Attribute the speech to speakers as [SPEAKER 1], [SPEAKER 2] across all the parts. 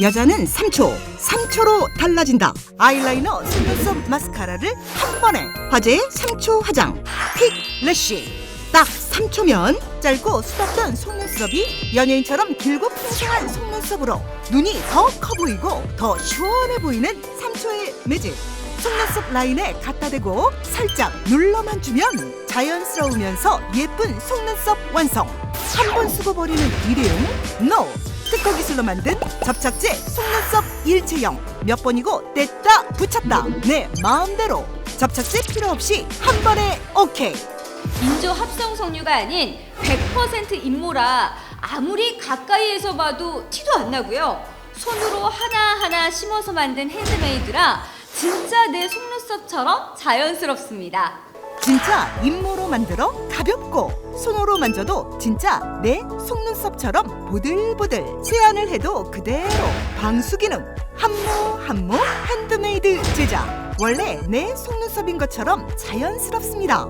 [SPEAKER 1] 여자는 3초, 3초로 달라진다. 아이라이너, 속눈썹, 마스카라를 한 번에. 화제의 3초 화장. 픽 래쉬. 딱 3초면 짧고 수없던 속눈썹이 연예인처럼 길고 풍성한 속눈썹으로 눈이 더 커 보이고 더 시원해 보이는 3초의 매직. 속눈썹 라인에 갖다 대고 살짝 눌러만 주면 자연스러우면서 예쁜 속눈썹 완성. 한 번 쓰고 버리는 일회용? NO! 특허 기술로 만든 접착제 속눈썹 일체형. 몇 번이고 뗐다 붙였다. 내 마음대로. 접착제 필요 없이 한 번에 오케이.
[SPEAKER 2] 인조 합성 석류가 아닌 100% 인모라 아무리 가까이에서 봐도 티도 안 나고요. 손으로 하나하나 심어서 만든 핸드메이드라 진짜 내 속눈썹처럼 자연스럽습니다.
[SPEAKER 1] 진짜 잇모로 만들어 가볍고 손으로 만져도 진짜 내 속눈썹처럼 보들보들 세안을 해도 그대로 방수 기능 한모 한모 핸드메이드 제작 원래 내 속눈썹인 것처럼 자연스럽습니다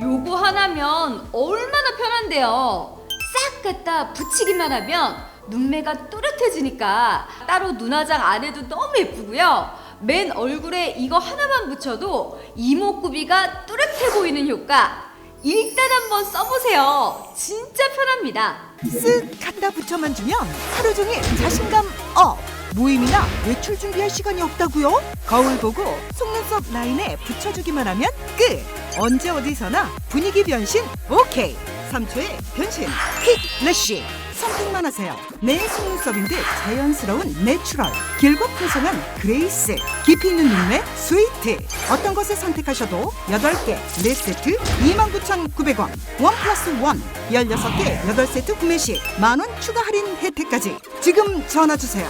[SPEAKER 2] 요거 하나면 얼마나 편한데요. 싹 갖다 붙이기만 하면 눈매가 또렷해지니까 따로 눈화장 안 해도 너무 예쁘고요. 맨 얼굴에 이거 하나만 붙여도 이목구비가 또렷해 보이는 효과. 일단 한번 써보세요. 진짜 편합니다.
[SPEAKER 1] 쓱 갖다 붙여만 주면 하루 종일 자신감 업 모임이나 외출 준비할 시간이 없다고요? 거울 보고 속눈썹 라인에 붙여주기만 하면 끝 언제 어디서나 분위기 변신 오케이 3초의 변신 퀵 래쉬 선택만 하세요 내 속눈썹인데 자연스러운 내추럴 길고 풍성한 그레이스 깊이 있는 눈매 스위트 어떤 것을 선택하셔도 8개 4세트 29,900원 원 플러스 원 16개 8세트 구매 시 만 원 추가 할인 혜택까지 지금 전화 주세요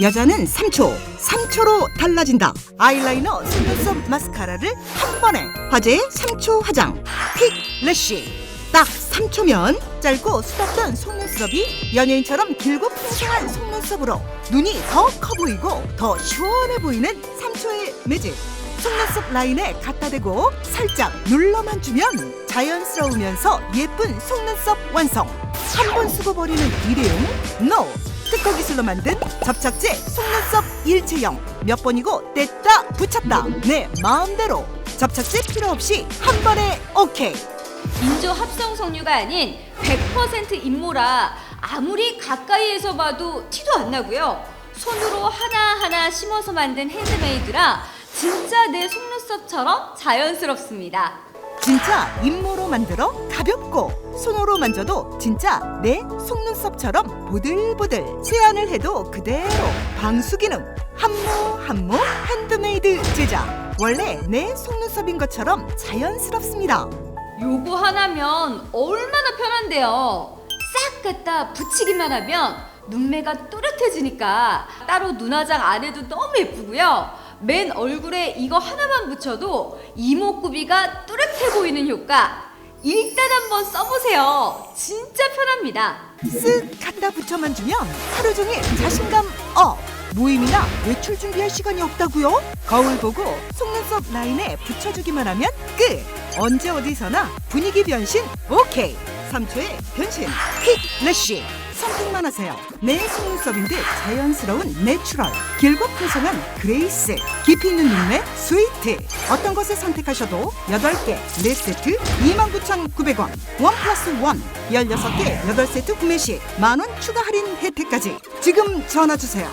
[SPEAKER 1] 여자는 3초, 3초로 달라진다. 아이라이너, 속눈썹, 마스카라를 한 번에. 화제의 3초 화장. 픽 래쉬. 딱 3초면 짧고 수없던 속눈썹이 연예인처럼 길고 풍성한 속눈썹으로 눈이 더 커 보이고 더 시원해 보이는 3초의 매직. 속눈썹 라인에 갖다 대고 살짝 눌러만 주면 자연스러우면서 예쁜 속눈썹 완성. 한 번 쓰고 버리는 일회용? NO! 특허 기술로 만든 접착제 속눈썹 일체형. 몇 번이고 뗐다 붙였다. 내 마음대로. 접착제 필요 없이 한 번에 오케이.
[SPEAKER 2] 인조 합성 석류가 아닌 100% 인모라 아무리 가까이에서 봐도 티도 안 나고요. 손으로 하나하나 심어서 만든 핸드메이드라 진짜 내 속눈썹처럼 자연스럽습니다.
[SPEAKER 1] 진짜 잇모로 만들어 가볍고 손으로 만져도 진짜 내 속눈썹처럼 보들보들 세안을 해도 그대로 방수 기능 한모 한모 핸드메이드 제작 원래 내 속눈썹인 것처럼 자연스럽습니다
[SPEAKER 2] 요거 하나면 얼마나 편한데요. 싹 갖다 붙이기만 하면 눈매가 또렷해지니까 따로 눈화장 안 해도 너무 예쁘고요. 맨 얼굴에 이거 하나만 붙여도 이목구비가 또렷해 보이는 효과. 일단 한번 써보세요. 진짜 편합니다.
[SPEAKER 1] 쓱 갖다 붙여만 주면 하루 종일 자신감 업 모임이나 외출 준비할 시간이 없다고요? 거울 보고 속눈썹 라인에 붙여주기만 하면 끝 언제 어디서나 분위기 변신 오케이. 3초의 변신 퀵 래쉬. 선택만 하세요. 내 속눈썹인데 자연스러운 내추럴 길고 풍성한 그레이스 깊이 있는 눈매 스위트. 어떤 것을 선택하셔도 8개 4세트 29,900원 원 플러스 원 16개 8세트 구매 시 만 원 추가 할인 혜택까지. 지금 전화 주세요